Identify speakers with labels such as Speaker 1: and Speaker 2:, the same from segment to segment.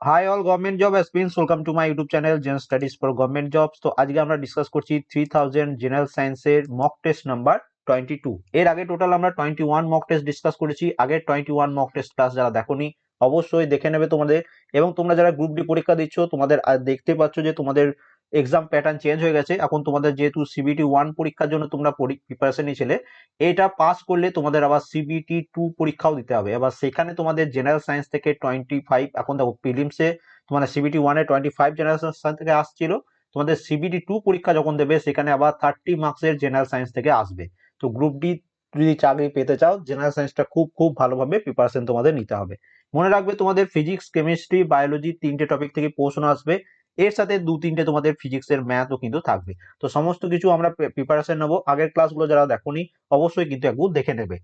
Speaker 1: Hi all government job aspirants welcome to my YouTube channel gen studies for government jobs তো আজকে আমরা discuss করছি three thousand general সায়েন্সের mock test number twenty two এর আগে total আমরা twenty one mock test discuss করেছি, আগে twenty one mock test class যারা দেখোনি, অবশ্যই দেখে নেবে তোমাদের। এবং তোমরা যারা গ্রুপ ডি পরীক্ষা দিচ্ছ, তোমাদের দেখতে পাচ্ছ যে তোমাদের এক্সাম প্যাটার্ন চেঞ্জ হয়ে গেছে। এখন তোমাদের যেহেতু সিবিটি ওয়ান পরীক্ষার জন্য তোমরা প্রিপারেশন নিয়েছিলে, এটা পাস করলে তোমাদের আবার সিবিটি টু পরীক্ষাও দিতে হবে। এবার সেখানে তোমাদের জেনারেল সায়েন্স থেকে টোয়েন্টি ফাইভ এখন দেখো প্রিলিমসে তোমাদের সিবিটি ওয়ানে টোয়েন্টি ফাইভ জেনারেল সায়েন্স থেকে আসছিল। তোমাদের সিবিটি টু পরীক্ষা যখন দেবে, সেখানে আবার থার্টি মার্কসের জেনারেল সায়েন্স থেকে আসবে। তো গ্রুপ ডি যদি চাকরি পেতে চাও জেনারেল সায়েন্সটা খুব খুব ভালোভাবে প্রিপারেশন তোমাদের নিতে হবে। মনে রাখবে তোমাদের ফিজিক্স কেমিস্ট্রি বায়োলজি তিনটে টপিক থেকে প্রশ্ন আসবে। এর সাথে দু তিনটে তোমাদের ফিজিক্সের ম্যাথও কিন্তু থাকবে। তো সমস্ত কিছু আমরা প্রিপারেশন নেব। আগের ক্লাসগুলো যারা দেখোনি, অবশ্যই কিন্তু একবার দেখে নেবে।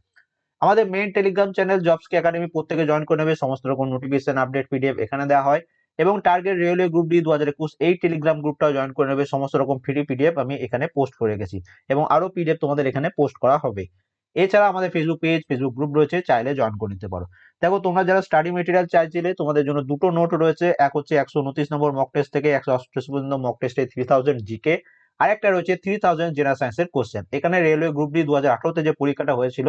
Speaker 1: আমাদের main telegram channel jobs K academy প্রত্যেকে জয়েন করে নেবে। সমস্ত রকম নোটিফিকেশন আপডেট পিডিএফ এখানে দেওয়া হয়। এবং টার্গেট রেলওয়ে গ্রুপ ডি দু হাজার একুশ, এই টেলিগ্রাম গ্রুপটাও জয়েন করে নেবে। সমস্ত রকম ফ্রি পিডিএফ আমি এখানে পোস্ট করে রেখেছি। এবং আরও পিডিএফ তোমাদের এখানে পোস্ট করা হবে। এছাড়া আমাদের ফেসবুক পেজ ফেসবুক গ্রুপ রয়েছে। চাইলে জয়েন করে নিতে পারো। দেখো, তোমরা যারা স্টাডি মেটেরিয়াল চাইছিলে, তোমাদের জন্য দুটো নোট রয়েছে। এক হচ্ছে একশো উনত্রিশ নম্বর মক টেস্ট থেকে একশো অষ্টআশি পর্যন্ত মক টেস্টে থ্রি থাউজেন্ড জিকে আর একটা রয়েছে থ্রি থাউজেন্ড জেনারেল সায়েন্সের কোশ্চেন এখানে রেলওয়ে গ্রুপ ডি দু হাজার যে পরীক্ষাটা হয়েছিল,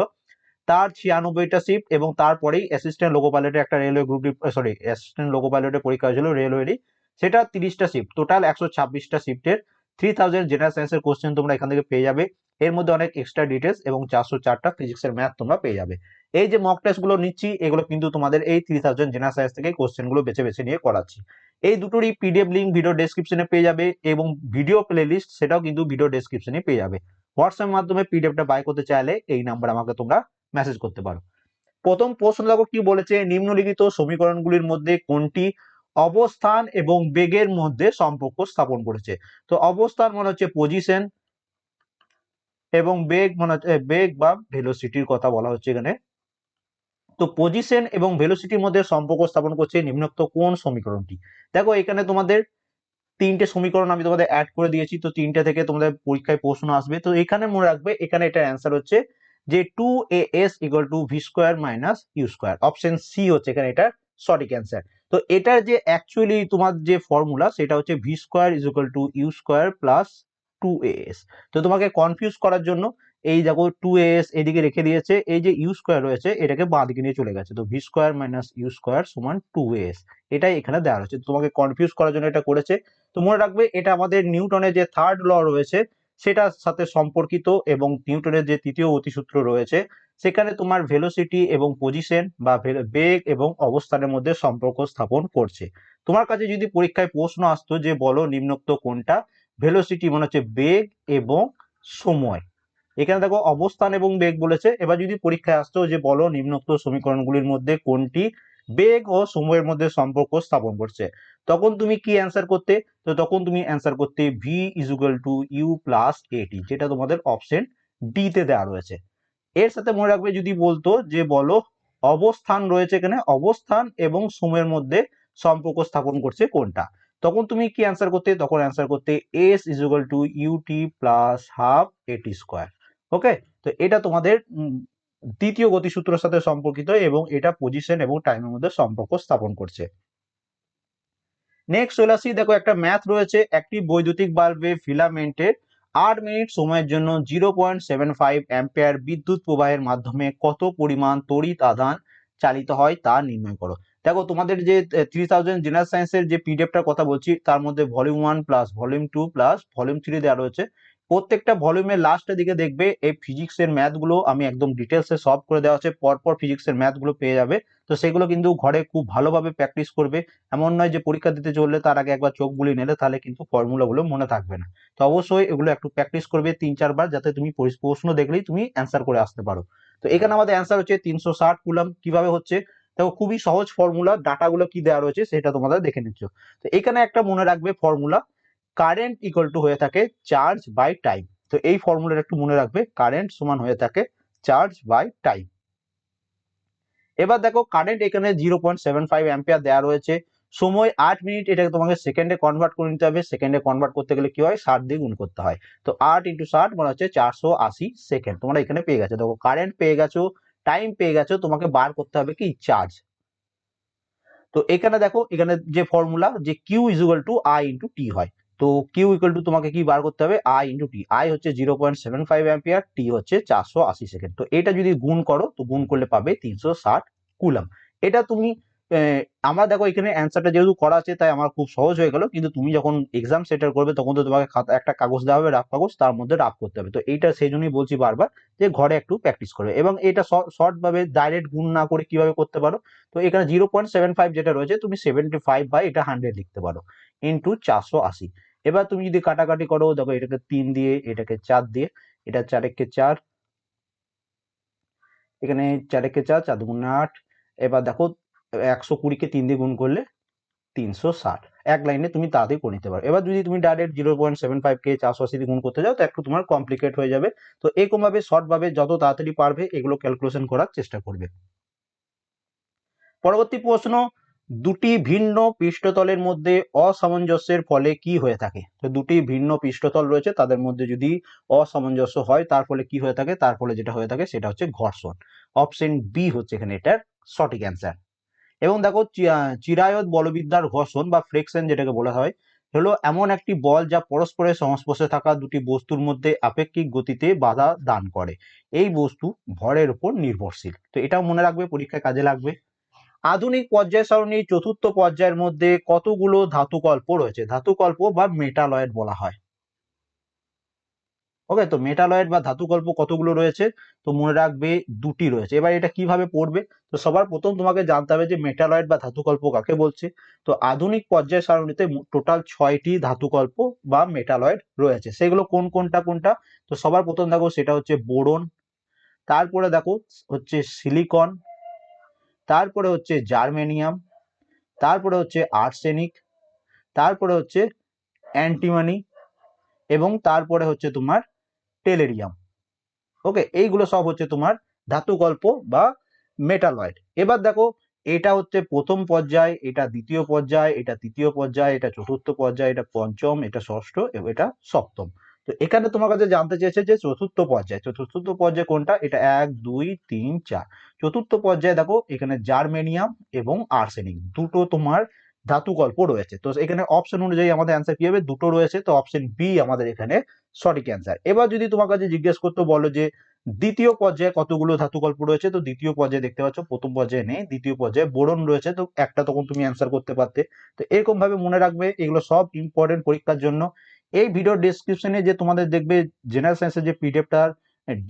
Speaker 1: তার ছিয়ানব্বইটা শিফট এবং তারপরেই অ্যাসিস্ট্যান্ট লোকো পাইলটের একটা railway group D sorry assistant loco পাইলটের পরীক্ষা হয়েছিল রেলওয়েরই সেটা তিরিশটা শিফট টোটাল একশো ছাব্বিশটা শিফটের থ্রি থাউজেন্ড জেনারেল সায়েন্সের কোশ্চেন তোমরা এখান থেকে পেয়ে যাবে। এর মধ্যে অনেক এক্সট্রা ডিটেলস এবং চারশো চারটা ফিজিক্সের ম্যাথ তোমরা পেয়ে যাবে। এই যে মক টেস্টগুলো নিচ্ছি, এগুলো কিন্তু তোমাদের এই থ্রি থাউজেন্ড জেনারেল সায়েন্স থেকে কোশ্চেনগুলো বেছে বেছে নিয়ে করাচ্ছি। এই দুটোরই পিডিএফ লিঙ্ক ভিডিও ডেসক্রিপশনে পেয়ে যাবে এবং ভিডিও প্লে লিস্ট সেটাও কিন্তু ভিডিও ডেসক্রিপশনে পেয়ে যাবে। হোয়াটসঅ্যাপ মাধ্যমে পিডিএফটা বাই করতে চাইলে এই নাম্বার আমাকে তোমরা মেসেজ করতে পারো। প্রথম প্রশ্ন দেখো কি বলেছে? নিম্নলিখিত সমীকরণগুলির মধ্যে কোনটি অবস্থান এবং বেগের মধ্যে সম্পর্ক স্থাপন করেছে? তো অবস্থান মানে হচ্ছে পজিশন এবং বেগ মানে হচ্ছে, বেগ বা ভেলোসিটির কথা বলা হচ্ছে এখানে। তো পজিশন এবং ভেলোসিটির মধ্যে সম্পর্ক স্থাপন করছে নিম্নোক্ত কোন সমীকরণটি? দেখো, এখানে তোমাদের তিনটে সমীকরণ আমি তোমাদের অ্যাড করে দিয়েছি, তো তিনটে থেকে তোমাদের পরীক্ষায় প্রশ্ন আসবে। তো এখানে মনে রাখবে, এখানে এটার অ্যান্সার হচ্ছে যে two a s equal to v square minus u square option C হচ্ছে এখানে এটা সঠিক অ্যান্সার তো এটার যে অ্যাকচুয়ালি তোমার যে ফর্মুলা সেটা হচ্ছে v square is equal to u square plus two s তো তোমাকে কনফিউজ করার জন্য এই দেখো টু এস এদিকে রেখে দিয়েছে, এই যে ইউ স্কোয়ার রয়েছে, এটাকে বাঁ দিকে নিয়ে চলে গেছে। তো v square minus u square সমান টু এস এটাই এখানে দেওয়া হচ্ছে তোমাকে কনফিউজ করার জন্য এটা করেছে। তো মনে রাখবে, এটা আমাদের নিউটনের যে থার্ড ল রয়েছে, সেটার সাথে সম্পর্কিত এবং নিউটনের যে তৃতীয় অতিসূত্র রয়েছে, সেখানে তোমার ভেলোসিটি এবং পজিশন বা বেগ এবং অবস্থানের মধ্যে সম্পর্ক স্থাপন করছে। তোমার কাছে যদি পরীক্ষায় প্রশ্ন আসতো যে বলো নিম্নোক্ত কোনটা ভেলোসিটি মনে হচ্ছে বেগ এবং সময়। এখানে দেখো অবস্থান এবং বেগ বলেছে। এবার যদি পরীক্ষায় আসতো যে বলো নিম্নোক্ত সমীকরণগুলির মধ্যে কোনটি বেগ ও সময়ের মধ্যে সম্পর্ক স্থাপন করছে? তখন তুমি কি অ্যান্সার করতে? তো তখন তুমি অ্যান্সার করতে v equal to u plus at যেটা তোমাদের অপশন ডি তে দেওয়া রয়েছে। এর সাথে মনে রাখবে যদি বলতো যে বলো অবস্থান রয়েছে এখানে, অবস্থান এবং সময়ের মধ্যে সম্পর্ক স্থাপন করছে কোনটা? তখন তুমি কি অ্যান্সার করতে? তখন অ্যান্সার করতে s equal to ut plus half at square okay তো এটা তোমাদের দ্বিতীয় গতিসূত্রের সাথে সম্পর্কিত এবং এটা পজিশন এবং টাইমের মধ্যে সম্পর্ক স্থাপন করছে। নেক্সট চলে আসি, দেখো একটা ম্যাথ রয়েছে, একটি বৈদ্যুতিক বাল্বে ফিলামেন্টের আট মিনিট সময়ের জন্য zero point seven five ampere বিদ্যুৎ প্রবাহের মাধ্যমে কত পরিমাণ তড়িৎ আধান চালিত হয় তা নির্ণয় করো। দেখো তোমাদের যে থ্রি থাউজেন্ড জেনারেল সায়েন্সের যে পিডিএফটার কথা বলছি, তার মধ্যে volume one plus volume two plus volume three দেওয়া রয়েছে। প্রত্যেকটা ভলিউমের লাস্টের দিকে দেখবে এই ফিজিক্সের ম্যাথগুলো আমি একদম ডিটেলসে সলভ করে দেওয়া আছে, পরপর ফিজিক্সের ম্যাথগুলো পেয়ে যাবে। তো সেগুলো কিন্তু ঘরে খুব ভালোভাবে প্র্যাকটিস করবে। এমন নয় যে পরীক্ষা দিতে চললে তার আগে একবার চোখ বুলিয়ে নিলে তাহলে কিন্তু ফর্মুলাগুলো মনে থাকবে না। তো অবশ্যই এগুলো একটু প্র্যাকটিস করবে তিন চারবার যাতে তুমি প্রশ্ন দেখলেই তুমি অ্যান্সার করে আসতে পারো। তো এখানে আমাদের অ্যান্সার হচ্ছে তিনশো ষাট কুলাম। কীভাবে হচ্ছে? দেখো খুবই সহজ ফর্মুলা ডাটাগুলো কি দেওয়া রয়েছে সেটা তোমাদের দেখে নিচ্ছ। তো এখানে একটা মনে রাখবে ফর্মুলা কারেন্ট ইকুয়াল টু হয়ে থাকে চার্জ বাই টাইম তো এই ফর্মুলাটা একটু মনে রাখবে কারেন্ট সমান হয়ে থাকে চার্জ বাই টাইম এবার দেখো কারেন্ট এখানে zero point seven five ampere দেওয়া রয়েছে। সময় আট মিনিট এটাকে তোমাকে সেকেন্ডে কনভার্ট করে নিতে হবে। সেকেন্ডে কনভার্ট করতে গেলে কি হয়? ষাট দিয়ে গুণ করতে হয়। তো আট ইন্টু ষাট মানে হচ্ছে চারশো আশি সেকেন্ড তোমরা এখানে পেয়ে গেছো। দেখো কারেন্ট পেয়ে গেছো টাইম পেয়ে গেছো, তোমাকে বার করতে হবে কি? চার্জ তো এখানে দেখো, এখানে যে ফর্মুলা যে Q equal to I into T হয়। তো কিউ ইকুয়াল টু তোমাকে কি বার করতে হবে? আই ইন্টু টি আই হচ্ছে zero point seven five ampere T হচ্ছে চারশো আশি সেকেন্ড তো এটা যদি গুণ করো, তো গুণ করলে পাবে তিনশো ষাট কুলাম এটা তুমি আমার দেখো এখানে অ্যান্সারটা যেহেতু করা আছে, তাই আমার খুব সহজ হয়ে গেল। কিন্তু তুমি যখন এক্সাম সেটার করবে, তখন তো তোমাকে একটা কাগজ দেওয়া হবে রাফ কাগজ, তার মধ্যে রাফ করতে হবে। তো এইটা সেই জন্যই বলছি বারবার যে ঘরে একটু প্র্যাকটিস করবে এবং এটা শর্ট ভাবে ডাইরেক্ট গুণ না করে কীভাবে করতে পারো? তো এখানে জিরো পয়েন্ট সেভেন ফাইভ যেটা রয়েছে, তুমি সেভেন্টি ফাইভ বাই এটা হান্ড্রেড লিখতে পারো। ইন্টু চারশো আশি। এবার তুমি যদি কাটাকাটি করো, দেখো এটাকে তিন দিয়ে, এটাকে চার দিয়ে, এটা চারেককে চার, এখানে চারেককে চার চার দুগুণে আট, এবার দেখো একশো কুড়িকে তিন দিয়ে গুণ করলে তিনশো ষাট। এক লাইনে তুমি তাড়াতাড়ি করে নিতে পারো। এবার যদি তুমি direct zero point seven five কে চারশো আশি দিয়ে গুণ করতে যাও, তো একটু তোমার কমপ্লিকেট হয়ে যাবে। তো এরকম ভাবে শর্ট ভাবে যত তাড়াতাড়ি পারবে, এগুলো ক্যালকুলেশন করার চেষ্টা করবে। পরবর্তী প্রশ্ন দুটি ভিন্ন পৃষ্ঠতলের মধ্যে অসামঞ্জস্যের ফলে কি হয়ে থাকে? তো দুটি ভিন্ন পৃষ্ঠতল রয়েছে, তাদের মধ্যে যদি অসামঞ্জস্য হয়, তার ফলে কি হয়ে থাকে? তার ফলে যেটা হয়ে থাকে সেটা হচ্ছে ঘর্ষণ। অপশন বি হচ্ছে এখানে এটার সঠিক অ্যান্সার। এবং দেখো চিরায়ত বলবিদ্যার ঘর্ষণ বা ফ্লেকশন যেটাকে বলা হয়, হলো এমন একটি বল যা পরস্পরের সংস্পর্শে থাকা দুটি বস্তুর মধ্যে আপেক্ষিক গতিতে বাধা দান করে। এই বস্তু ভরের উপর নির্ভরশীল। তো এটাও মনে রাখবে, পরীক্ষায় কাজে লাগবে। আধুনিক পর্যায় সারণীর চতুর্থ পর্যায়ের মধ্যে কতগুলো ধাতুকল্প রয়েছে? ধাতুকল্প বা মেটালয়েড বলা হয়। ওকে তো মেটালয়েড বা ধাতুকল্প কতগুলো রয়েছে? তো মনে রাখবে দুটি রয়েছে। এবার এটা কীভাবে পড়বে? তো সবার প্রথম তোমাকে জানতে হবে যে মেটালয়েড বা ধাতুকল্প কাকে বলছে? তো আধুনিক পর্যায় সারণীতে টোটাল ছয়টি ধাতুকল্প বা মেটালয়েড রয়েছে। সেগুলো কোন কোনটা কোনটা? তো সবার প্রথম দেখো, সেটা হচ্ছে বোরন। তারপরে দেখো, হচ্ছে সিলিকন তারপরে হচ্ছে জার্মেনিয়াম, তারপরে হচ্ছে আর্সেনিক, তারপরে হচ্ছে অ্যান্টিমানি এবং তারপরে হচ্ছে তোমার টেলেরিয়াম। ওকে, এইগুলো সব হচ্ছে তোমার ধাতুকল্প বা মেটালয়েড। এবার দেখো, এটা হচ্ছে প্রথম পর্যায়, এটা দ্বিতীয় পর্যায়, এটা তৃতীয় পর্যায়, এটা চতুর্থ পর্যায়, এটা পঞ্চম, এটা ষষ্ঠ এবং এটা সপ্তম। তো এখানে তোমার কাছে জানতে চেয়েছে যে চতুর্থ পর্যায় চতুর্থ পর্যায় কোনটা? এটা এক, দুই, তিন, চার। চতুর্থ পর্যায়ে দেখো, এখানে জার্মেনিয়াম এবং আর্সেনিক, দুটো তোমার ধাতুকল্প রয়েছে। তো এখানে অপশন অনুযায়ী আমাদের অ্যান্সার কি হবে? দুটো রয়েছে, তো অপশন বি আমাদের এখানে সঠিক অ্যান্সার এবার যদি তোমার কাছে জিজ্ঞেস করতে বলো যে দ্বিতীয় পর্যায়ে কতগুলো ধাতু গল্প রয়েছে, তো দ্বিতীয় পর্যায়ে দেখতে পাচ্ছ, প্রথম পর্যায়ে নেই, দ্বিতীয় পর্যায়ে বোরন রয়েছে, তো একটা তখন তুমি অ্যান্সার করতে পারতে। তো এরকম ভাবে মনে রাখবে, এগুলো সব ইম্পর্টেন্ট পরীক্ষার জন্য। এই ভিডিও ডিসক্রিপশনে যে তোমাদের দেখবে জেনারেল সায়েন্সের যে পিডিএফটার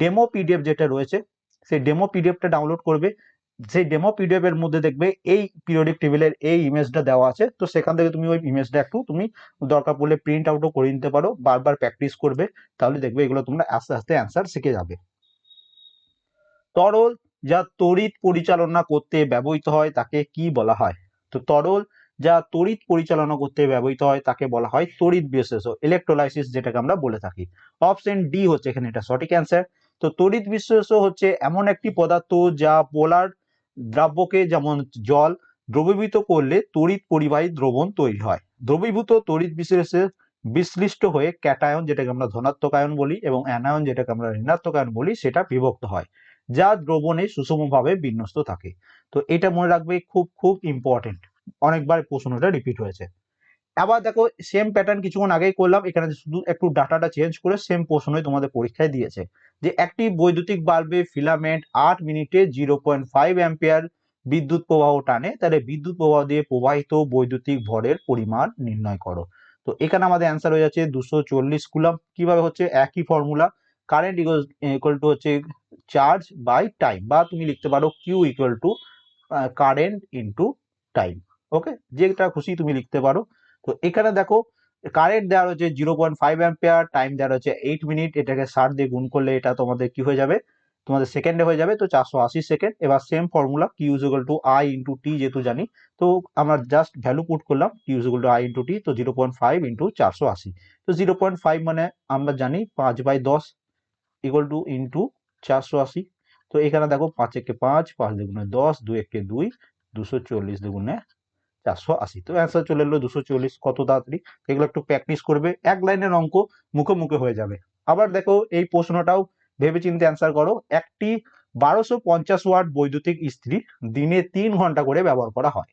Speaker 1: ডেমো পিডিএফ যেটা রয়েছে, সেই ডেমো পিডিএফটা ডাউনলোড করবে। সেই ডেমো পিডিএফ এর মধ্যে দেখবে এই পিরিয়ডিক টেবিলের এই ইমেজটা দেওয়া আছে। তো সেখান থেকে তুমি ওই ইমেজটা একটু তুমি দরকার পড়লে প্রিন্ট আউটও করে নিতে পারো, বারবার প্র্যাকটিস করবে, তাহলে দেখবে এগুলো তোমরা আস্তে আস্তে অ্যান্সার শিখে যাবে। তরল যা তড়িৎ পরিচালনা করতে ব্যবহৃত হয়, তাকে কি বলা হয়? তো তরল যা তড়িৎ পরিচালনা করতে ব্যবহৃত হয়, তাকে বলা হয় তড়িৎ বিশ্লেষ ইলেকট্রোলাইসিস যেটাকে আমরা বলে থাকি। অপশন ডি হচ্ছে এখানে এটা সঠিক অ্যান্সার তো তড়িৎ বিশ্লেষ হচ্ছে এমন একটি পদার্থ যা পোলার দ্রাব্যকে, যেমন জল, দ্রবীভূত করলে তড়িৎ পরিবাহী দ্রবণ তৈরি হয়। দ্রবীভূত তড়িৎ বিশ্লেষে বিশ্লিষ্ট হয়ে ক্যাটায়ন যেটাকে আমরা ধনাত্মক আয়ন বলি এবং অ্যানায়ন যেটাকে আমরা ঋণাত্মক আয়ন বলি, সেটা বিভক্ত হয়, যা দ্রবণে সুষমভাবে বিন্যস্ত থাকে। তো এটা মনে রাখবে খুব খুব ইম্পর্টেন্ট অনেকবার প্রশ্নটা রিপিট হয়েছে। আবার দেখো সেম প্যাটার্ন কিছুক্ষণ আগেই করলাম, এখানে শুধু একটু ডাটাটা চেঞ্জ করে সেম প্রশ্নই তোমাদের পরীক্ষায় দিয়েছে। যে একটি বৈদ্যুতিক বাল্বে ফিলামেন্ট আট মিনিটে জিরো পয়েন্ট ফাইভ অ্যাম্পিয়ার বিদ্যুৎ প্রবাহ টানে, তাহলে বিদ্যুৎ প্রবাহ দিয়ে প্রবাহিত বৈদ্যুতিক ভরের পরিমাণ নির্ণয় করো। তো এখানে আমাদের অ্যান্সার হয়ে যাচ্ছে দুশো চল্লিশ কুলাম কীভাবে হচ্ছে? একই ফর্মুলা কারেন্ট ইকুয়াল টু হচ্ছে চার্জ বাই টাইম বা তুমি লিখতে পারো Q equal to current into time okay যেটা খুশি তুমি লিখতে পারো। তো এখানে দেখো কারেন্ট দেওয়া রয়েছে zero point five ampere time দেওয়া রয়েছে এইট মিনিট এটাকে ষাট দিয়ে গুণ করলে এটা তোমাদের কি হয়ে যাবে? তোমাদের সেকেন্ডে হয়ে যাবে, তো চারশো আশি সেকেন্ড এবার same formula Q equal to I into T যেহেতু জানি, তো আমরা জাস্ট ভ্যালু পুট করলাম Q equal to I into T তো জিরো পয়েন্ট ফাইভ ইন্টু চারশো আশি। তো জিরো পয়েন্ট ফাইভ মানে আমরা জানি পাঁচ বাই দশ ইকুয়াল টু ইন্টু চারশো আশি। তো এখানে দেখো পাঁচ একে পাঁচ পাঁচ দুগুণে দশ, দুই একে দুই, দুশো চল্লিশ দুগুণে চারশো আশি। তো অ্যান্সার চলে এলো দুশো চল্লিশ, কত তাড়াতাড়ি? এগুলো একটু প্র্যাকটিস করবে, এক লাইনের অঙ্ক মুখে মুখে হয়ে যাবে। আবার দেখো এই প্রশ্নটাও ভেবে চিন্তে অ্যান্সার করো, একটি বারোশো পঞ্চাশ ওয়াট বৈদ্যুতিক ইস্ত্রি দিনে তিন ঘণ্টা করে ব্যবহার করা হয়।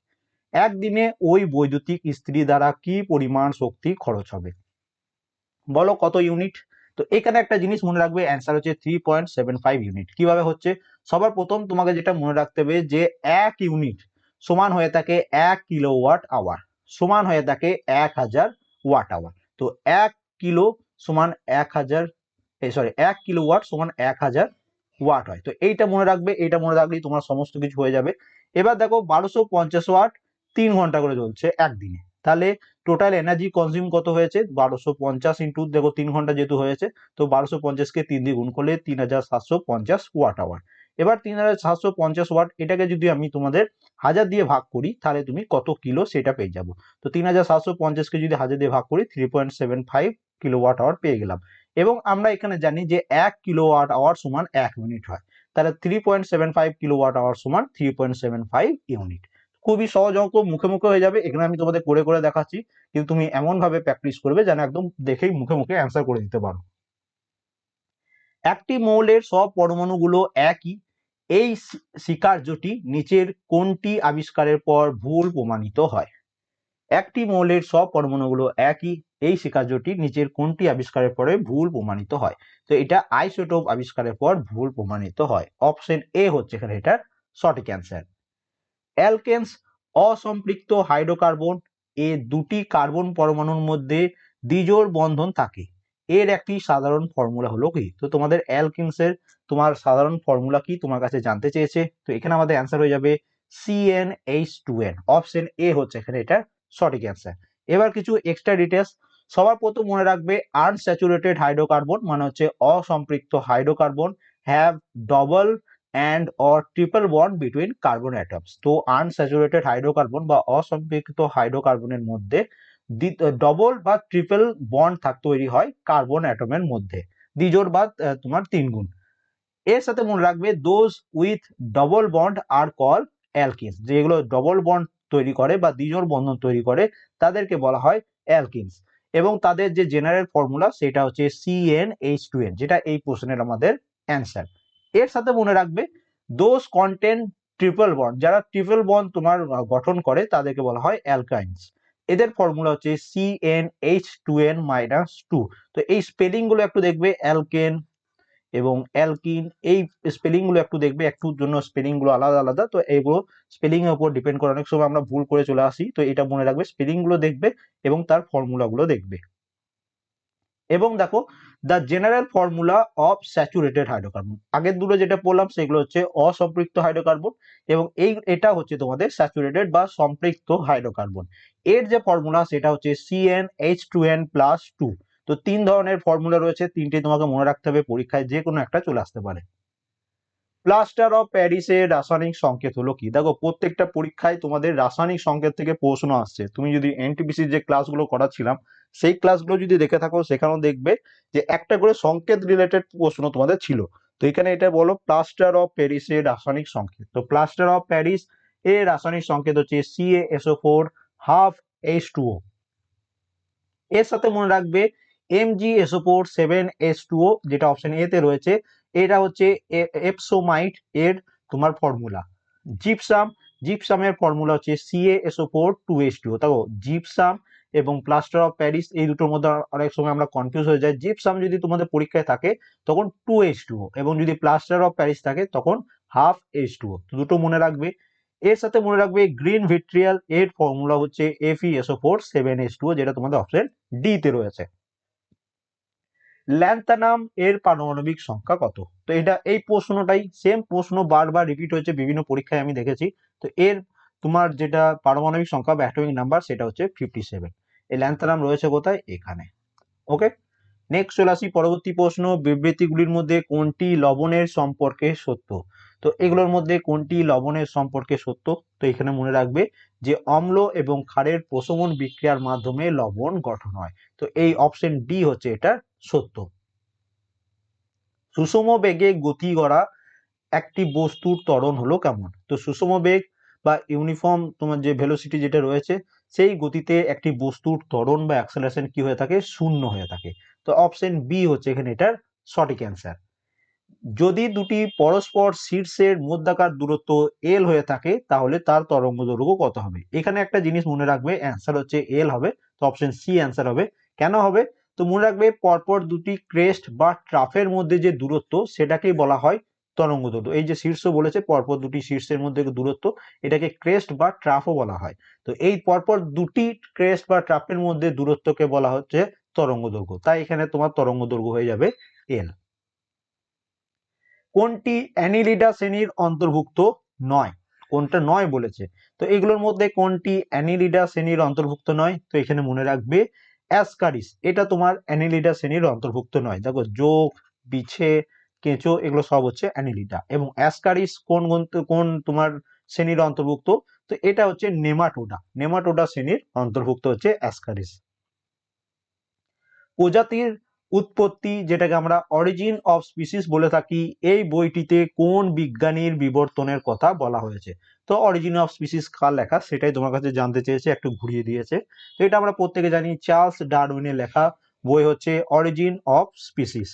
Speaker 1: একদিনে ওই বৈদ্যুতিক ইস্ত্রি দ্বারা কি পরিমাণ শক্তি খরচ হবে? বলো কত ইউনিট তো এখানে একটা জিনিস মনে রাখবে অ্যান্সার হচ্ছে three point seven five unit কীভাবে হচ্ছে? সবার প্রথম তোমাকে যেটা মনে রাখতে হবে যে এক ইউনিট সমান হয়ে থাকে এক কিলো ওয়াট আওয়ার সমান হয়ে থাকে এক হাজার ওয়াট আওয়ার তো এক কিলো সমান এক হাজার সরি এক কিলো ওয়াট সমান এক হাজার ওয়াট হয়। তো এইটা মনে রাখবে, এইটা মনে রাখলেই তোমার সমস্ত কিছু হয়ে যাবে। এবার দেখো বারোশো পঞ্চাশ ওয়াট তিন ঘণ্টা করে চলছে একদিনে। তাহলে টোটাল এনার্জি কনজিউম কত হয়েছে? বারোশো পঞ্চাশ ইন্টু দেখো তিন ঘণ্টা যেহেতু হয়েছে, তো বারোশো পঞ্চাশকে তিন দিয়ে গুণ করলে তিন হাজার সাতশো পঞ্চাশ ওয়াট আওয়ার এবার তিন হাজার সাতশো পঞ্চাশ ওয়াট এটাকে যদি আমি তোমাদের হাজার দিয়ে ভাগ করি, তাহলে তুমি কত কিলো সেটা পেয়ে যাব। তো তিন হাজার সাতশো পঞ্চাশকে যদি হাজার দিয়ে ভাগ করি three point seven five kilowatt hour পেয়ে গেলাম। এবং আমরা এখানে জানি যে এক কিলো ওয়াট আওয়ার সমান এক মিনিট হয়। তাহলে three point seven five kilowatt hour সমান three point seven five unit খুবই সহজ অঙ্ক, মুখে মুখে হয়ে যাবে। এখানে আমি তোমাদের করে করে দেখাচ্ছি, কিন্তু তুমি এমন ভাবে প্র্যাকটিস করবে যেন একদম দেখেই মুখে মুখে অ্যান্সার করে দিতে পারো। একটি মৌলের সব পরমাণুগুলো একই। এই স্বী- স্বীকার্যটি নিচের কোনটি আবিষ্কারের পর ভুল প্রমাণিত হয়। একটি মৌলের সব পরমাণুগুলো একই, এই স্বীকার্যটি নিচের কোনটি আবিষ্কারের পরে ভুল প্রমাণিত হয়। তো এটা আইসোটোপ আবিষ্কারের পর ভুল প্রমাণিত হয়। অপশন এ হচ্ছে এখানে এটার সঠিক অ্যান্সার। অ্যালকেন্স অসম্পৃক্ত হাইড্রোকার্বন, এ দুটি কার্বন পরমাণুর মধ্যে দ্বিজোড় বন্ধন থাকে। এর একটি সাধারণ ফর্মুলা হলো কি? তো তোমাদের অ্যালকেন্সের তোমার সাধারণ ফর্মুলা কি তোমার কাছে জানতে চেয়েছে? তো এখানে আমাদের অ্যান্সার হয়ে যাবে C N H two N option A হচ্ছে এখানে এটা সঠিক অ্যান্সার এবার কিছু এক্সট্রা ডিটেলস সবার প্রথম মনে রাখবে আনস্যাচুরেটেড হাইড্রোকার্বন মানে হচ্ছে অসম্পৃক্ত hydrocarbon have double and or triple bond between carbon atoms তো আনস্যাচুরেটেড হাইড্রোকার্বন বা অসম্পৃক্ত হাইড্রোকার্বনের মধ্যে ডবল বা ট্রিপল বন্ড থাক, তৈরি হয় কার্বন অ্যাটমের মধ্যে। দ্বিজোড় বা তোমার তিন গুণ এর সাথে মনে রাখবে those with double bond are call alkenes যেগুলো ডবল বন্ড তৈরি করে বা দ্বিজোর বন্ধন তৈরি করে, তাদেরকে বলা হয় অ্যালকিনস এবং তাদের যে জেনারেল ফর্মুলা সেটা হচ্ছে সিএন এইচ টু এন যেটা এই প্রশ্নের আমাদের অ্যান্সার এর সাথে মনে রাখবে দোজ কন্টেন্ট ট্রিপল বন্ড যারা ট্রিপল বন্ড তোমার গঠন করে, তাদেরকে বলা হয় অ্যালকাইন্স এদের ফর্মুলা হচ্ছে C N H two N minus two তো এই স্পেলিংগুলো একটু দেখবে অ্যালকেন এবং অ্যালকিন এই স্পেলিংগুলো একটু দেখবে, একটু জন্য স্পেলিংগুলো আলাদা আলাদা। তো এইগুলো স্পেলিং এর উপর ডিপেন্ড করে, অনেক সময় আমরা ভুল করে চলে আসি। তো এটা মনে রাখবে স্পেলিংগুলো দেখবে এবং তার ফর্মুলা গুলো দেখবে। এবং দেখো the general formula of saturated hydrocarbon আগের দুটো যেটা পড়লাম সেগুলো হচ্ছে অসম্পৃক্ত হাইড্রোকার্বন এবং এই, এটা হচ্ছে তোমাদের স্যাচুরেটেড বা সম্পৃক্ত হাইড্রোকার্বন এর যে ফর্মুলা সেটা হচ্ছে C N H two N plus two তো তিন ধরনের ফর্মুলা রয়েছে, তিনটি তোমাকে মনে রাখতে হবে পরীক্ষায়, যে কোনো একটা চলে আসতে পারে। প্লাস্টার অফ প্যারিসের রাসায়নিক সংকেত হলো কি? দেখো, প্রত্যেকটা পরীক্ষায় তোমাদের রাসায়নিক সংকেত থেকে প্রশ্ন আসছে। তুমি যদি এনটিপিসির যে ক্লাসগুলো করাচ্ছিলাম, সেই ক্লাসগুলো যদি দেখে থাকো, সেখানেও দেখবে যে একটা করে সংকেত রিলেটেড প্রশ্ন তোমাদের ছিল। তো এখানে এটা বলো প্লাস্টার অফ প্যারিসের রাসায়নিক সংকেত। তো প্লাস্টার অফ প্যারিস এর রাসায়নিক সংকেত হচ্ছে C A S O four half H two O এর সাথে মনে রাখবে M G S O four seven S two O যেটা অপশন এ তে রয়েছে এটা হচ্ছে এপসোমাইট এর তোমার ফর্মুলা জিপসাম জিপসামের ফর্মুলা হচ্ছে C A S O four two S two দেখো জিপসাম এবং প্লাস্টার অফ প্যারিস এই দুটোর মধ্যে অনেক সময় আমরা কনফিউজ হয়ে যাই। জিপসাম যদি তোমাদের পরীক্ষায় থাকে, তখন টু এইচ টু এবং যদি প্লাস্টার অফ প্যারিস থাকে, তখন হাফ এইচ টু দুটো মনে রাখবে। এর সাথে মনে রাখবে গ্রিন ভিট্রিয়াল এর ফর্মুলা হচ্ছে F F E S O four seven H two যেটা তোমাদের অপশন ডি তে রয়েছে। ল্যান্থানাম এর পারমাণবিক সংখ্যা কত? তো এটা এই প্রশ্নটাই সেম প্রশ্ন বারবার রিপিট হয়েছে, বিভিন্ন পরীক্ষায় আমি দেখেছি। তো এর তোমার যেটা পারমাণবিক সংখ্যা বা অ্যাটমিক নাম্বার সেটা হচ্ছে ফিফটি সেভেন এই ল্যান্থানাম রয়েছে কোথায়? এখানে। ওকে নেক্সট চলে আসি, পরবর্তী প্রশ্ন, বিবৃতিগুলির মধ্যে কোনটি লবণের সম্পর্কে সত্য? তো এগুলোর মধ্যে কোনটি লবণের সম্পর্কে সত্য? তো এখানে মনে রাখবে যে অম্ল এবং ক্ষারের প্রশমন বিক্রিয়ার মাধ্যমে লবণ গঠন হয়। তো এই অপশন ডি হচ্ছে এটা সত্য। সুষম বেগে গতি করা একটি বস্তুর ত্বরণ হলো কেমন? তো সুষম বেগ বা ইউনিফর্ম তোমার যে ভেলোসিটি যেটা রয়েছে, সেই গতিতে একটি বস্তুর ত্বরণ বা অ্যাক্সেলারেশন কি হয়ে থাকে? শূন্য হয়ে থাকে। তো অপশন বি হচ্ছে এখানে এটার সঠিক অ্যান্সার যদি দুটি পরস্পর শীর্ষের মধ্যাকার দূরত্ব এল হয়ে থাকে, তাহলে তার তরঙ্গ দৈর্ঘ্য কত হবে? এখানে একটা জিনিস মনে রাখবে অ্যান্সার হচ্ছে এল হবে, তো অপশন সি অ্যান্সার হবে। কেন হবে? তো মনে রাখবে পরপর দুটি ক্রেস্ট বা ট্রাফের মধ্যে যে দূরত্ব সেটাকেই বলা হয় তরঙ্গ দৈর্ঘ্য। এই যে শীর্ষ বলেছে, পরপর দুটি শীর্ষের মধ্যে দূরত্ব এটাকে ক্রেস্ট বা ট্রাফও বলা হয়। তো এই পরপর দুটি ক্রেস্ট বা ট্রাফের মধ্যে দূরত্বকে বলা হচ্ছে তরঙ্গ দৈর্ঘ্য। তাই এখানে তোমার তরঙ্গ দৈর্ঘ্য হয়ে যাবে এল কোনটি অ্যানিলিডা শ্রেণির অন্তর্ভুক্ত নয়? কোনটা নয় বলেছে। তো এগুলোর মধ্যে কোনটি অ্যানিলিডা শ্রেণির অন্তর্ভুক্ত নয়? তো এখানে মনে রাখবে অ্যাসকারিস। এটা তোমার অ্যানিলিডা শ্রেণির অন্তর্ভুক্ত নয়। দেখো, যোগ বিছে কেঁচো, এগুলো সব হচ্ছে অ্যানিলিডা। এবং অ্যাসকারিস কোন কোন তোমার শ্রেণির অন্তর্ভুক্ত? তো এটা হচ্ছে নেমাটোডা। নেমাটোডা শ্রেণির অন্তর্ভুক্ত হচ্ছে অ্যাসকারিস। প্রজাতির উৎপত্তি, যেটাকে আমরা অরিজিন অফ স্পিসিস বলে থাকি, এই বইটিতে কোন বিজ্ঞানীর বিবর্তনের কথা বলা হয়েছে? তো অরিজিন অফ স্পিসিস কার লেখা? সেটাই তোমার কাছে জানতে চেয়েছে, একটু ঘুরিয়ে দিয়েছে। তো এটা আমরা প্রত্যেকে জানি, চার্লস ডারউইনের লেখা। বই হচ্ছে অরিজিন অফ স্পিসিস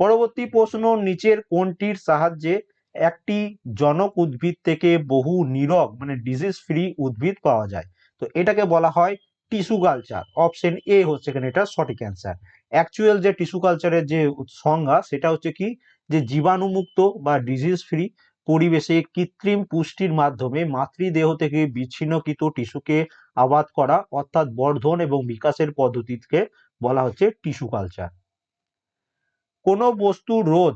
Speaker 1: পরবর্তী প্রশ্ন, নিচের কোনটির সাহায্যে একটি জনক উদ্ভিদ থেকে বহু নীরব মানে ডিজিজ ফ্রি উদ্ভিদ পাওয়া যায়? তো এটাকে বলা হয় টিস্যু কালচার অপশন এ হচ্ছে এখানে এটা সঠিক অ্যান্সার অ্যাকচুয়াল যে টিস্যু কালচারের যে সংজ্ঞা, সেটা হচ্ছে কি? যে জীবাণুমুক্ত বা ডিজিজ ফ্রি পরিবেশে কৃত্রিম পুষ্টির মাধ্যমে মাতৃদেহ থেকে বিচ্ছিন্নকৃত টিস্যুকে আবাদ করা, অর্থাৎ বর্ধন এবং বিকাশের পদ্ধতিকে বলা হচ্ছে টিস্যু কালচার কোনো বস্তুর রোধ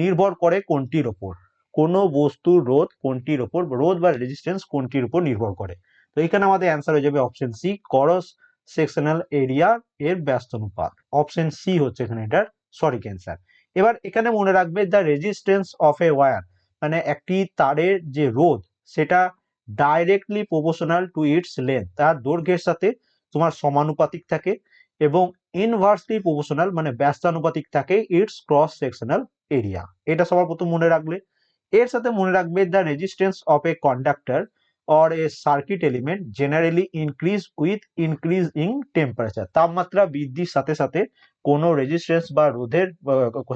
Speaker 1: নির্ভর করে কোনটির ওপর। কোনো বস্তুর রোধ কোনটির ওপর, রোধ বা রেজিস্ট্যান্স কোনটির উপর নির্ভর করে। তো এখানে আমাদের অ্যান্সার হয়ে যাবে option C cross sectional area এর ব্যস্ত অনুপাত অপশন সি হচ্ছে এখানে এটার সঠিক অ্যান্সার এবার এখানে মনে রাখবে the resistance of a wire মানে একটি তারের যে রোধ, সেটা directly proportional to its length তার দৈর্ঘ্যের সাথে তোমার সমানুপাতিক থাকে এবং ইনভার্সলি প্রপোর্শনাল মানে ব্যস্তানুপাতিক থাকে ইটস ক্রস সেকশনাল এরিয়া এটা সবার প্রথম মনে রাখবে। এর সাথে মনে রাখবে the resistance of a conductor or a circuit element generally increase with increase in temperature তাপমাত্রা বৃদ্ধির সাথে সাথে কোনো রেজিস্ট্যান্স বা রোধের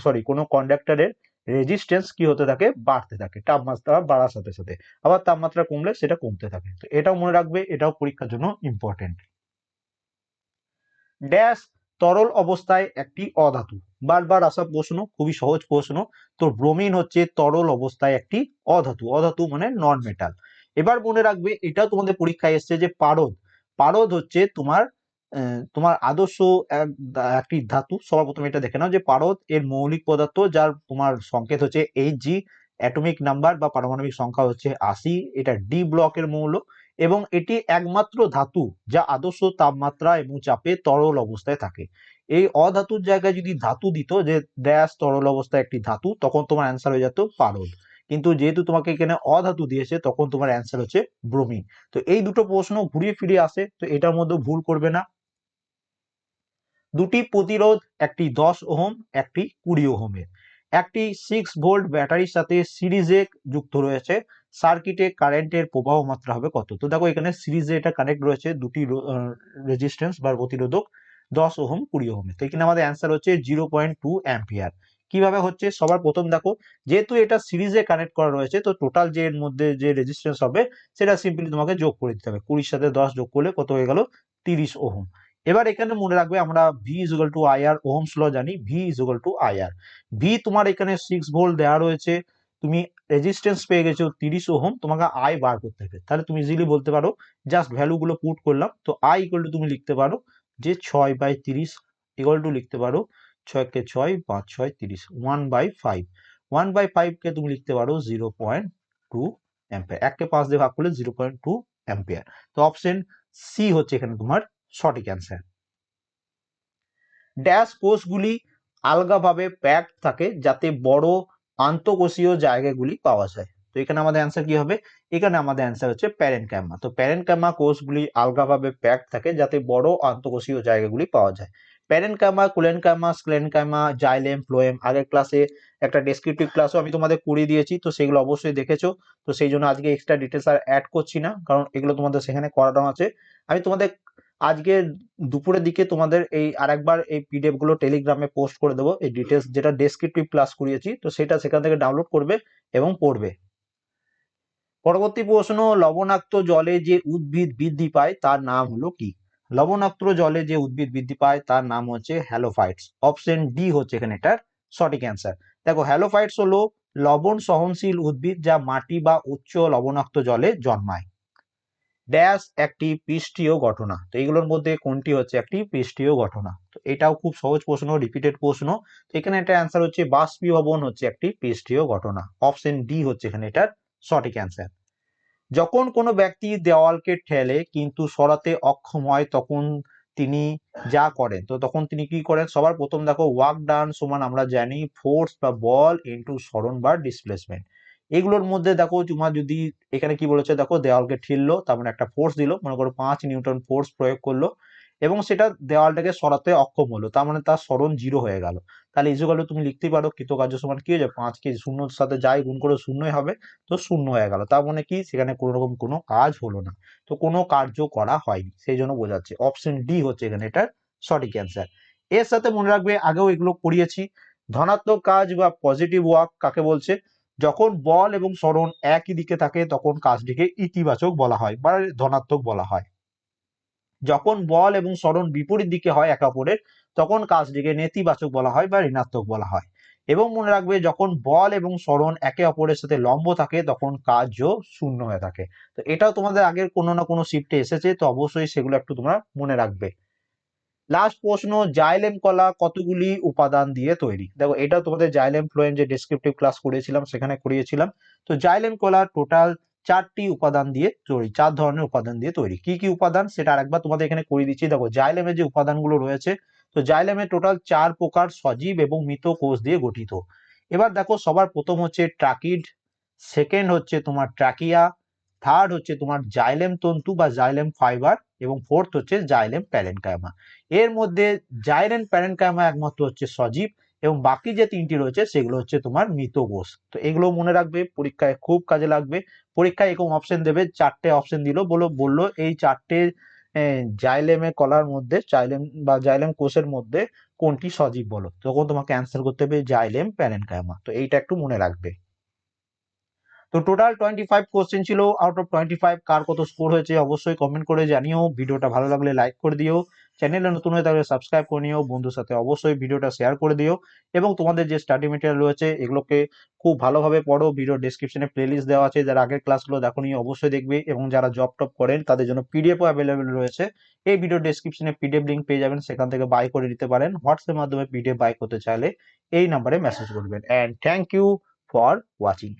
Speaker 1: সরি কোনো কন্ডাক্টরের রেজিস্ট্যান্স কি হতে থাকে? বাড়তে থাকে। তাপমাত্রা বাড়ার সাথে সাথে। আবার তাপমাত্রা কমলে সেটা কমতে থাকে। তো এটাও মনে রাখবে, এটাও পরীক্ষার জন্য ইম্পর্টেন্ট ড্যাশ তরল অবস্থায় একটি অধাতু। বারবার আসা প্রশ্ন, খুবই সহজ প্রশ্ন। তো ব্রোমিন হচ্ছে তরল অবস্থায় একটি অধাতু। অধাতু মানে নন মেটাল এবার মনে রাখবে এটাও তোমাদের পরীক্ষায় এসছে যে পারদ। পারদ হচ্ছে তোমার তোমার আদর্শ এক- একটি ধাতু। সবার প্রথমে এটা দেখে নাও যে পারদ এর মৌলিক পদার্থ, যার তোমার সংকেত হচ্ছে এইচ জি অ্যাটমিক নাম্বার বা পারমাণবিক সংখ্যা হচ্ছে আশি। এটা ডি ব্লকের মৌল এবং এটি একমাত্র ধাতু যা আদর্শ তাপমাত্রা এবং চাপে তরল অবস্থায় থাকে। এই অধাতুর জায়গায় যদি ধাতু দিত যে ড্যাশ তরল অবস্থায় একটি ধাতু, তখন তোমার অ্যান্সার হয়ে যেত পারদ। কিন্তু যেহেতু তোমাকে এখানে অধাতু দিয়েছে, তখন তোমার অ্যান্সার হচ্ছে ব্রোমিন তো এই দুটো প্রশ্ন ঘুরিয়ে ফিরিয়ে আসে, তো এটার মধ্যে ভুল করবে না। দুটি প্রতিরোধ, একটি দশ ওহম, একটি কুড়ি ওহমের। একটি সিক্স ভোল্ট ব্যাটারির সাথে সিরিজে যুক্ত রয়েছে সার্কিটে কারেন্টের প্রবাহ মাত্রা হবে কত? তো দেখো এখানে সিরিজে এটা কানেক্ট রয়েছে দুটি রেজিস্ট্যান্স বা প্রতিরোধক, দশ ওহম, কুড়ি ওহমের। তো এখানে আমাদের অ্যান্সার হচ্ছে জিরো পয়েন্ট টু অ্যাম্পিয়ার কীভাবে হচ্ছে? সবার প্রথম দেখো, যেহেতু এটা সিরিজে কানেক্ট করা রয়েছে, তো টোটাল যে এর মধ্যে যে রেজিস্ট্যান্স হবে, সেটা সিম্পলি তোমাকে যোগ করে দিতে হবে। কুড়ির সাথে দশ যোগ করলে কত হয়ে গেল? তিরিশ ওহম। এবার এখানে মনে রাখবে আমরা V equal to I R Ohm's law জানি। V equal to I R V তোমার এখানে সিক্স ভোল্ট দেওয়া রয়েছে। তুমি রেজিস্ট্যান্স পেয়ে গেছো তিরিশ ওহম, তোমাকে আই বার করতে হবে। তাহলে তুমি ইজিলি বলতে পারো জাস্ট ভ্যালুগুলো পুট করলাম, তো আই ইকুয়াল টু তুমি লিখতে পারো, যে ছয় বাই তিরিশ ইকুয়াল টু লিখতে পারো ছয়কে ছয়, পাঁচ, ছয়, তিরিশ one by five one by ফাইভকে তুমি লিখতে পারো জিরো পয়েন্ট টু অ্যাম্পিয়ার এককে পাঁচ দিয়ে ভাগ করলে জিরো পয়েন্ট টু অ্যাম্পিয়ার তো অপশন সি হচ্ছে এখানে তোমার সঠিক অ্যান্সার ড্যাশ কোষগুলি আলগাভাবে প্যাক থাকে যাতে বড় আন্তঃকোষীয় জায়গাগুলি পাওয়া যায়। তো এখানে আমাদের অ্যান্সার কি হবে? এখানে আমাদের অ্যান্সার হচ্ছে প্যারেনক্যামা তো প্যারেনক্যামা কোষগুলি আলগাভাবে প্যাক থাকে যাতে বড় আন্তঃকোষীয় জায়গাগুলি পাওয়া যায়। প্যারেনক্যামা কুলেনক্যামা স্ক্লেনক্যামা জাইলেম, ফ্লোয়েম, আগের ক্লাসে একটা ডেসক্রিপটিভ ক্লাসও আমি তোমাদের করিয়ে দিয়েছি, তো সেগুলো অবশ্যই দেখেছ, তো সেই জন্য আজকে এক্সট্রা ডিটেলস আর অ্যাড করছি না, কারণ এগুলো তোমাদের সেখানে করানো আছে। আমি তোমাদের আজকে দুপুরের দিকে তোমাদের এই আরেকবার এই পিডিএফগুলো টেলিগ্রামে পোস্ট করে দেবো, এই ডিটেলস যেটা ডেসক্রিপটিভ ক্লাস করিয়েছি, তো সেটা সেখান থেকে ডাউনলোড করবে এবং পড়বে। পরবর্তী প্রশ্ন, লবণাক্ত জলে যে উদ্ভিদ বৃদ্ধি পায়, তার নাম হলো কি? লবণাক্ত জলে যে উদ্ভিদ বৃদ্ধি পায়, তার নাম হচ্ছে হ্যালোফাইটস। অপশন ডি হচ্ছে এখানে এটার সঠিক অ্যান্সার দেখো, হ্যালোফাইটস হলো লবণ সহনশীল উদ্ভিদ যা মাটি বা উচ্চ লবণাক্ত জলে জন্মায়। ড্যাশ একটি পৃষ্ঠীয় ঘটনা। তো এগুলোর মধ্যে কোনটি হচ্ছে একটি পৃষ্ঠীয় ঘটনা? তো এটাও খুব সহজ প্রশ্ন রিপিটেড প্রশ্ন। তো এখানে একটা অ্যান্সার হচ্ছে বাষ্পীভবন হচ্ছে একটি পৃষ্ঠীয় ঘটনা। অপশন ডি হচ্ছে এখানে এটার সঠিক অ্যান্সার যখন কোনো ব্যক্তি দেওয়ালকে ঠেলে কিন্তু সরাতে অক্ষম হয়, তখন তিনি যা করেন, তো তখন তিনি কি করেন? সবার প্রথম দেখো ওয়াক ডান সমান আমরা জানি ফোর্স বা বল ইন্টু সরণ বা ডিসপ্লেসমেন্ট এগুলোর মধ্যে দেখো, তোমার যদি এখানে কি বলেছে? দেখো, দেওয়ালকে ঠেললো, তার মানে একটা ফোর্স দিল, মনে করো পাঁচ নিউটন ফোর্স প্রয়োগ করল এবং সেটা দেওয়ালটাকে সরাতে অক্ষম হলো, তার মানে তার সরণ জিরো হয়ে গেল। তাহলে ইজুগালো তুমি লিখতেই পারো, কৃতকার্য সমান কি হয়ে যাবে? পাঁচ কে শূন্যর সাথে যাই গুণ করে শূন্যই হবে, তো শূন্য হয়ে গেল। তার মানে কি? সেখানে কোনো রকম কোনো কাজ হলো না। তো কোনো কার্য করা হয়নি, সেই জন্য বোঝাচ্ছে। অপশন ডি হচ্ছে এখানে এটার সঠিক অ্যান্সার এর সাথে মনে রাখবে, আগেও এগুলো পড়িয়েছি। ধনাত্মক কাজ বা পজিটিভ ওয়ার্ক কাকে বলছে? যখন বল এবং সরণ একই দিকে থাকে, তখন কাজটিকে ইতিবাচক বলা হয় বা ধনাত্মক বলা হয়। যখন বল এবং স্মরণ বিপরীত দিকে হয় একে অপরের, তখন কাজটিকে নেতিবাচক বলা হয় বা ঋণাত্মক বলা হয়। এবং মনে রাখবে, যখন বল এবং স্মরণ একে অপরের সাথে লম্ব থাকে, তখন কাজও শূন্য হয়ে থাকে। তো এটাও তোমাদের আগের কোনো না কোনো শিফটে এসেছে, তো অবশ্যই সেগুলো একটু তোমরা মনে রাখবে। লাস্ট প্রশ্ন, জাইলেম কলা কতগুলি উপাদান দিয়ে তৈরি? দেখো, এটা তোমাদের জাইলেম ফ্লোয়েম যে ডেসক্রিপটিভ ক্লাস করিয়েছিলাম সেখানে করিয়েছিলাম। তো জাইলেম কলা টোটাল চারটি উপাদান দিয়ে তৈরি, চার ধরনের উপাদান দিয়ে তৈরি। কি কি উপাদান? সেটা আরেকবার তোমাদের এখানে করে দিচ্ছি। দেখো, জাইলেমের যে উপাদানগুলো রয়েছে, তো জাইলেমে টোটাল চার প্রকার সজীব এবং মৃত কোষ দিয়ে গঠিত। এবার দেখো, সবার প্রথম হচ্ছে ট্রাকিড সেকেন্ড হচ্ছে তোমার ট্রাকিয়া থার্ড হচ্ছে তোমার জাইলেম তন্তু বা জাইলেম ফাইবার, এবং ফোর্থ হচ্ছে জাইলেম প্যারেনকায়ামা এর মধ্যে জাইলেম প্যারেনকায়ামা একমাত্র হচ্ছে সজীব। এবং বাকি যে তিনটি রয়েছে, সেগুলো হচ্ছে তোমার মৃত কোষ তো এগুলো মনে রাখবে, পরীক্ষায় খুব কাজে লাগবে। পরীক্ষায় এরকম অপশন দেবে, চারটে অপশন দিল, বলো, বলল, এই চারটে জাইলেমে কলার মধ্যে জাইলেম বা জাইলেম কোষের মধ্যে কোনটি সজীব বলো? তখন তোমাকে অ্যান্সার করতে হবে জাইলেম প্যারেনকায়ামা তো এইটা একটু মনে রাখবে। তো টোটাল টোয়েন্টি ফাইভ কোশ্চেন ছিল আউট অফ টোয়েন্টি ফাইভ কার কত স্কোর হয়েছে অবশ্যই কমেন্ট করে জানিও। ভিডিওটা ভালো লাগলে লাইক করে দিও। চ্যানেলে নতুন হয়ে থাকলে সাবস্ক্রাইব করে নিও। বন্ধুর সাথে অবশ্যই ভিডিওটা শেয়ার করে দিও। এবং তোমাদের যে স্টাডি মেটেরিয়াল রয়েছে, এগুলোকে খুব ভালোভাবে পড়ো। ভিডিও ডিসক্রিপশনে প্লেলিস্ট দেওয়া আছে। যারা আগের ক্লাসগুলো দেখো নিয়ে অবশ্যই দেখবে। এবং যারা জব টপ করেন, তাদের জন্য পিডিএফও অ্যাভেলেবেল রয়েছে। এই ভিডিও ডিসক্রিপশনে পিডিএফ লিঙ্ক পেয়ে যাবেন। সেখান থেকে বাই করে নিতে পারেন। হোয়াটসঅ্যাপ মাধ্যমে পিডিএফ বাই করতে চাইলে এই নাম্বারে মেসেজ করবেন। And thank you for watching